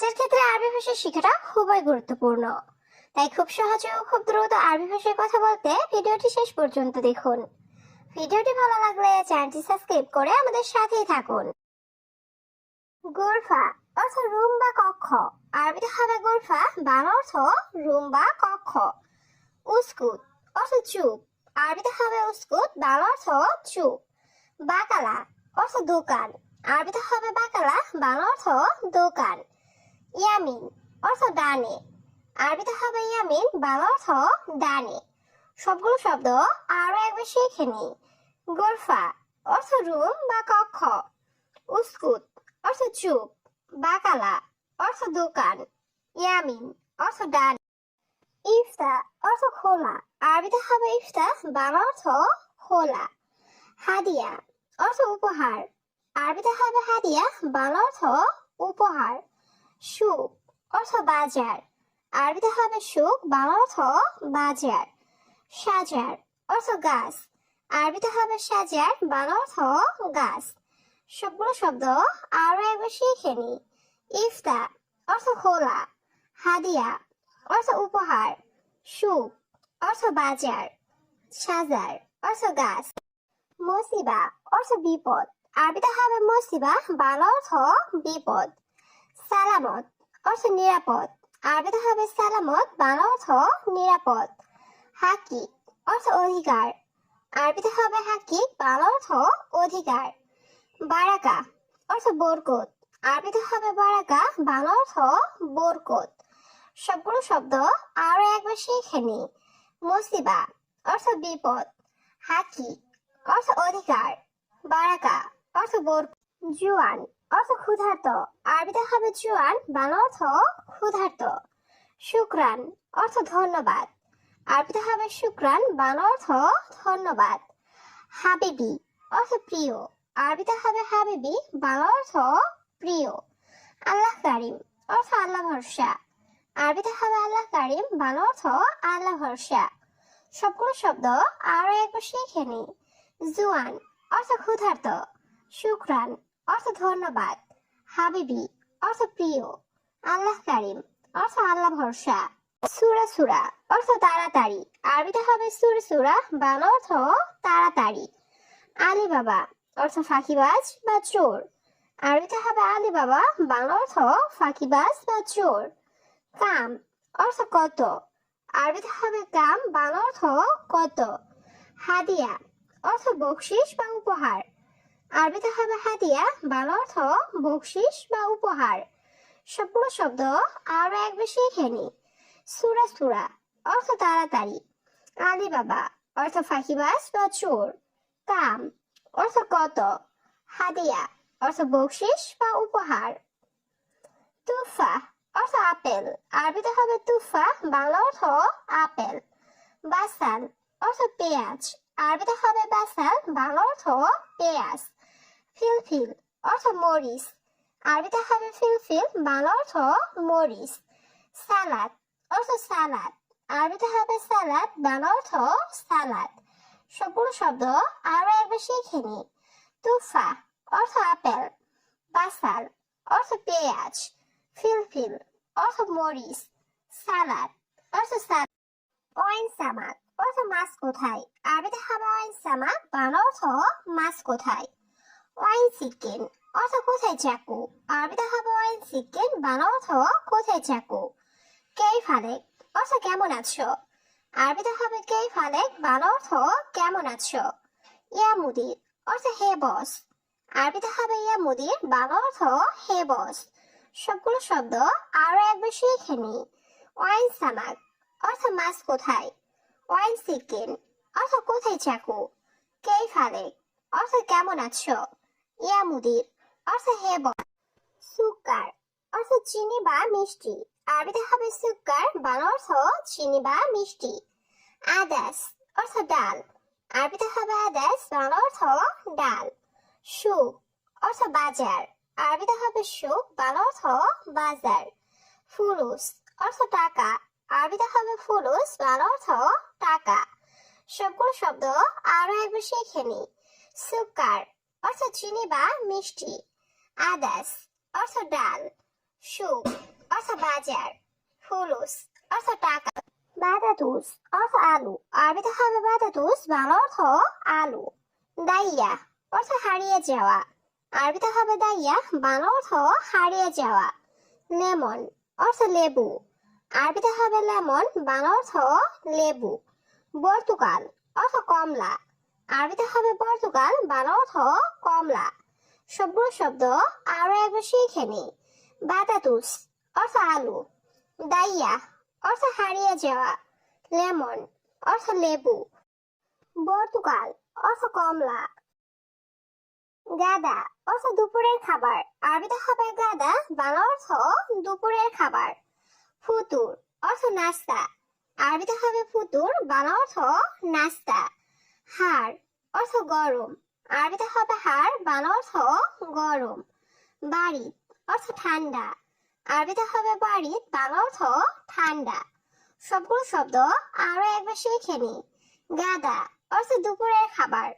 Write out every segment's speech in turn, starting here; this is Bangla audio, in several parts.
কাজের ক্ষেত্রে আরবি ভাষা শেখাটা খুবই গুরুত্বপূর্ণ। তাই খুব সহজে ও খুব দ্রুত আরবি ভাষায় কথা বলতে ভিডিওটি শেষ পর্যন্ত দেখুন। ভিডিওটি ভালো লাগলে চ্যানেলটি সাবস্ক্রাইব করে আমাদের সাথেই থাকুন। গোরফা অর্থ রুম বা কক্ষ। আরবিতে হবে গোরফা, বাংলা অর্থ রুম বা কক্ষ। উস্কুত অর্থ চুপ। আরবিতে হবে উস্কুত, বাংলা অর্থ চুপ। বাকালা অর্থ দোকান। আরবিতে হবে বাকালা, বাংলা অর্থ দোকান। ইয়ামিন অর্থ ডানে। আরবিতে হবে ইয়ামিন, বাংলা অর্থ দানে সবগুলো শব্দ আরও একবার শিখে নি। গোরফা অর্থ রুম বা কক্ষ। উস্কুত অর্থ চুপ। বাকালা অর্থ দোকান। ইয়ামিন অর্থ ডান। ইফতা অর্থ খোলা। আরবিতে হবে ইফতা, বাংলা অর্থ খোলা। হাদিয়া অর্থ উপহার। আরবিতে হবে হাদিয়া, বাংলা অর্থ উপহার। সুখ অর্থ বাজার। আরবিতে হবে সুখ বাংলা অর্থ বাজার। সাজার অর্থ গাছ। আরবিতে হবে সাজার বাংলা অর্থ গাছ। সবগুলো শব্দ আরও একবার শিখে নি। ইফতা অর্থ খোলা। হাদিয়া অর্থ উপহার। সুখ অর্থ বাজার। সাজার অর্থ গাছ। মসিবা অর্থ বিপদ। আরবিতে হবে মসিবা বাংলা অর্থ বিপদ। সালামত, অর্থ নিরাপদ। আরবিতে হবে সালামত, বাংলা অর্থ নিরাপদ। হাকি অর্থ অধিকার। আরবিতে হবে হাকি বাংলা অর্থ অধিকার। বারাকা, অর্থ বরকত। আরবিতে হবে বারাকা, বাংলা অর্থ বরকত। সবগুলো শব্দ আরও একবার শিখে নি। মুসিবা অর্থ বিপদ। হাকি অর্থ অধিকার। বারাকা, অর্থ বর জুয়ান অর্থ ক্ষুধার্ত। আরবিতে হবে জুয়ান, বাংলা অর্থ ক্ষুধার্ত। শুক্রান, অর্থ ধন্যবাদ। আরবিতে হবে শুক্রান, বাংলা অর্থ ধন্যবাদ। হাবিবি, অর্থ প্রিয়। আরবিতে হবে হাবিবি, বাংলা অর্থ প্রিয়। আল্লাহ কারিম, অর্থ আল্লাহ ভরসা। আরবিতে হবে আল্লাহ কারিম, বাংলা অর্থ আল্লাহ ভরসা। সবগুলো শব্দ আরও একবার শিখে নি। জুয়ান, অর্থ ক্ষুধার্ত। শুক্রান অর্থ ধন্যবাদ। হাবিবি, অর্থ প্রিয়। আল্লাহ কারিম, অর্থ আল্লাহ ভরসা। সুরা সুরা, অর্থ তাড়াতাড়ি। আরবিতে হবে সুর সুরা, বাংলা অর্থ তাড়াতাড়ি। আলী বাবা অর্থ ফাঁকিবাজ বা চোর। আরবিতে হবে আলী বাবা বাংলা অর্থ ফাঁকিবাজ বা চোর। কাম, অর্থ কত। আরবিতে হবে কাম, বাংলা অর্থ কত। হাদিয়া, অর্থ বকশিস বা উপহার। আরবিতে হবে হাদিয়া, বাংলা অর্থ বকশিস বা উপহার। সবগুলো শব্দ আরও এক বেশি শিখে নি। সুরা সুরা, অর্থ তাড়াতাড়ি। আলী অর্থ ফাঁকিবাজ বা চোর। কাম, অর্থ কত। হাদিয়া, অর্থ বকশিস বা উপহার। তুফা, অর্থ আপেল। আরবিতে হবে তুফা, বাংলা অর্থ আপেল। বাসাল, অর্থ পেঁয়াজ। আরবিতে হবে বাসাল, বাংলা অর্থ পেঁয়াজ। ফিলফিল অর্থ মরিচ। আরবিতে হবে ফিলফিল বাংলা অর্থ মরিচ। সালাদ অর্থ সালাদ আরবিতে হবে সালাদ বাংলা অর্থ সালাদ সবগুলো শব্দ আরও একবার শিখে নি। তুফা অর্থ আপেল। বাসাল অর্থ পেঁয়াজ। ফিলফিল অর্থ মরিচ। সালাদ অর্থ সালাদ ওয়াইন সামাক অর্থ মাছ কোথায়? আরবিতে হবে ওয়াইন সামাক বাংলা অর্থ মাছ কোথায়? ওয়াইন চিকেন অর্থ কোথায় চাকু? আরবিতে হবে ওয়াইন চিকেন বাংলা অর্থ কোথায় চাকু? কেই ফালেক? অর্থ কেমন আছো? আরবিতে হবে কেই ফালেক বাংলা অর্থ কেমন আছো? ইয়া মুদির। অর্থ হে বস আরবিতে হবে ইয়া মুদির বাংলা অর্থ হে বস সবগুলো শব্দ আরও একবার শিখে নি। ওয়াইন সামাক অর্থ মাছ কোথায়? ওয়াইন চিকেন অর্থ কোথায় চাকু? কেই ফালেক? অর্থ কেমন আছো? ইয়া মুদির অর্থ হে বস সুকার অর্থ চিনি বা মিষ্টি। আরবিতে হবে সুকার বাংলা অর্থ চিনি বা মিষ্টি। আদাস অর্থ ডাল। আরবিতে হবে আদাস, বাংলা অর্থ ডাল। সুখ অর্থ বাজার। আরবিতে হবে সুখ বাংলা অর্থ বাজার। ফুলুস, অর্থ টাকা। আরবিতে হবে ফুলুস, বাংলা অর্থ টাকা। সবগুলো শব্দ আরও একবার শিখে নি সুকার অর্থ চিনি বা মিষ্টি। আদাস অর্থ ডাল। সুখ অর্থ বাজার। ফুলুস অর্থ টাকা। বাদাতুস অর্থ আলু। আরবিতে হবে বাদাতুস বাংলা অর্থ আলু। দাইয়া অর্থ হারিয়ে যাওয়া। আরবিতে হবে দাইয়া, বাংলা অর্থ হারিয়ে যাওয়া। লেমন অর্থ লেবু। আরবিতে হবে লেমন, বাংলা অর্থ লেবু। পর্তুগাল অর্থ কমলা। আরবিতে হবে পর্তুগাল বাংলা অর্থ কমলা। সবগুলো শব্দ আরও একবার শিখে নি। বাতাতুস, অর্থ আলু। দাইয়া, অর্থ হারিয়ে যাওয়া। লেমন, অর্থ লেবু। পর্তুগাল, অর্থ কমলা। গাদা, অর্থ দুপুরের খাবার। আরবিতে হবে গাদা বাংলা অর্থ দুপুরের খাবার। ফুতুর, অর্থ নাস্তা। আরবিতে হবে ফুতুর বাংলা অর্থ নাস্তা। হাড়, অর্থ গরম। আরবিতে হবে হাড়, বাংলা অর্থ গরম। বাড়ি, অর্থ ঠান্ডা। আরবিতে হবে বাড়ি, বাংলা অর্থ ঠান্ডা। সবগুলো শব্দ আরও একবার শিখে নি। গাদা, অর্থ দুপুরের খাবার।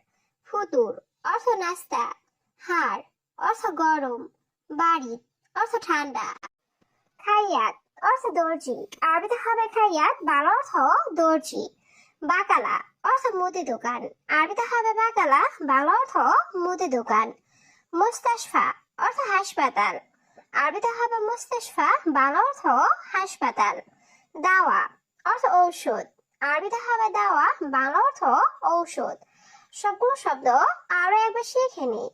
ফুতুর, অর্থ নাস্তা। হাড়, অর্থ গরম। বাড়ি, অর্থ ঠান্ডা। খাইয়াত, অর্থ দর্জি। আরবিতে হবে খাইয়াত, বাংলা অর্থ দর্জি। বাকালা অর্থ মুদি দোকান। আরবিতে হবে বাকালা, বাংলা অর্থ মুদি দোকান। মুস্তাশফা অর্থ হাসপাতাল। আরবিতে হবে মুস্তাশফা, বাংলা অর্থ হাসপাতাল। দাওয়া অর্থ ঔষধ। আরবিতে হবে দাওয়া, বাংলা অর্থ ঔষধ। সবগুলো শব্দ আরও একবার শিখে নি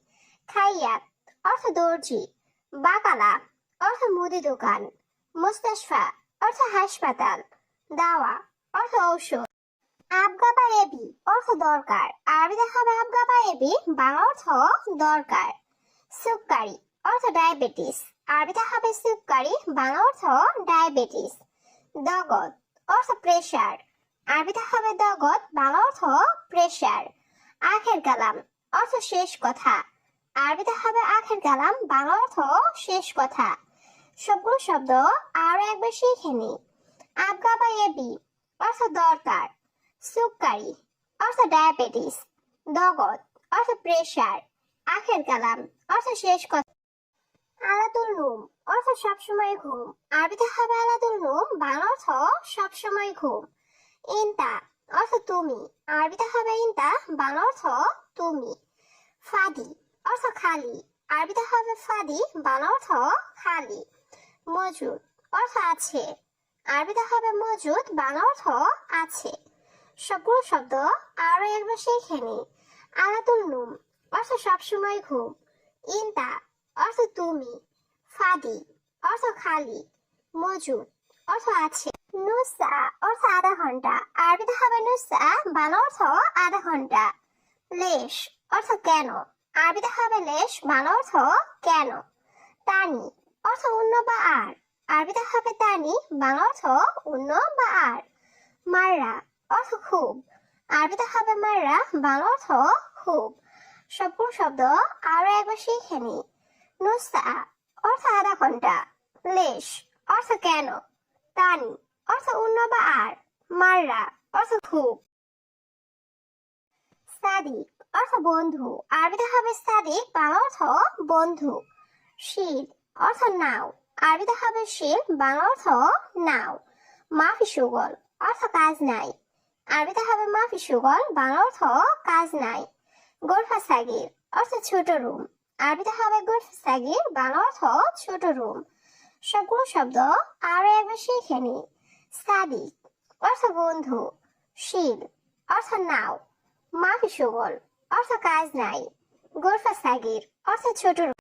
খাইয়াত অর্থ দর্জি। বাকালা অর্থ মুদি দোকান। মুস্তাশফা অর্থ হাসপাতাল। দাওয়া অর্থ ঔষধ। আবগা বা এবি অর্থ দরকার। আরবিতে হবে আবগা বা এবি বাংলা অর্থ দরকার। সুপকারি অর্থ ডায়াবেটিস। আরবিতে হবে সুপকারি, বাংলা অর্থ ডায়াবেটিস। দগত অর্থ প্রেশার আরবিতে হবে দগত বাংলা অর্থ প্রেশার আখের কালাম অর্থ শেষ কথা। আরবিতে হবে আখের কালাম, বাংলা অর্থ শেষ কথা। সবগুলো শব্দ আরও একবার শিখে নি। আবগা বা এবি অর্থ দরকার। সুপকারি অর্থ ডায়াবেটিস দগত অর্থ প্রেশার, আখের কালাম অর্থ শেষ কথা। আলাতুল নুম অর্থ সবসময় ঘুম। আরবিতে হবে আলাতুল নুম, বাংলা অর্থ সবসময় ঘুম। ইনতা অর্থ তুমি। আরবিতে হবে ইনতা, বাংলা অর্থ তুমি। ফাদি, অর্থ খালি। আরবিতে হবে ফাদি, বাংলা অর্থ খালি। মজুদ, অর্থ আছে। আরবিতে হবে মজুদ, বাংলা অর্থ আছে। সবগুলো শব্দ আরও একবার শিখে নি। আলাতুল নুম অর্থ সবসময় ঘুম। ইনতা অর্থ তুমি। ফাদি অর্থ খালি। মজুদ অর্থ আছে। নুসা অর্থ আধা ঘণ্টা। আরবিতে হবে নুসা বাংলা অর্থ আধা ঘণ্টা। লেশ অর্থ কেন? আরবিতে হবে লেশ, বাংলা অর্থ কেন? তানি অর্থ অন্য বা আর। আরবিতে হবে তানি, বাংলা অর্থ অন্য বা আর। মাররা অর্থ খুব। আরবিতে হবে মাররা বাংলা অর্থ খুব। সবগুলো শব্দ আরও একবার শিখে নি। নুসা অর্থ আধা ঘণ্টা। লেশ, অর্থ কেন? তানি, অর্থ অন্য বা আর। মাররা অর্থ খুব সাদিক, অর্থ বন্ধু। আরবিতে হবে সাদিক, বাংলা অর্থ বন্ধু। শীত অর্থ নাও। আরবিতে হবে শীত বাংলা অর্থ নাও। মাফি সুগল, অর্থ কাজ নাই। আরবিতে হবে মাফি সুগল বাংলা অর্থ কাজ নাই। গোরফা সাগির, অর্থ ছোট রুম। আরবিতে হবে গোরফা সাগির, বাংলা অর্থ ছোট রুম। সবগুলো শব্দ আরও একবার শিখে নি। সাদিক, অর্থ বন্ধু। শিল, অর্থ নাও। মাফি সুগল অর্থ কাজ নাই। গোরফা সাগির, অর্থ ছোট রুম।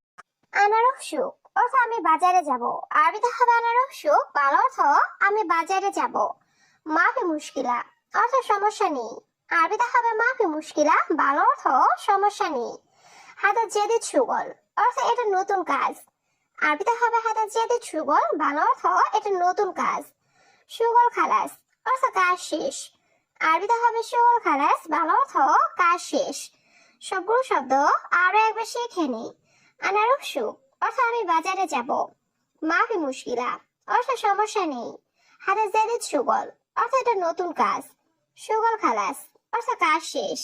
আনারস সুখ, অর্থ আমি বাজারে যাব। আরবিতে হবে আনারস সুখ, বাংলা অর্থ আমি বাজারে যাব। মাফি মুশকিলা। অর্থ সমস্যা নেই। আরবিতে হবে মাফি মুশকিলা ভালো অর্থ সমস্যা নেই। হাতে জেদি সুগল অর্থ এটা নতুন কাজ। হবে জেদি সুগল বাংলা অর্থ এটা নতুন কাজ। সুগল খালাস অর্থ কাজ শেষ। হবে সুগল খালাস, বাংলা অর্থ কাজ শেষ। সবগুলো শব্দ আরও একবার শিখে নি আনারস সুখ অর্থ আমি বাজারে যাব। মাফি মুশকিলা অর্থ সমস্যা নেই। হাতে জেদিদ সুগল অর্থ এটা নতুন কাজ। সুগল খালাস অর্থাৎ কাজ শেষ।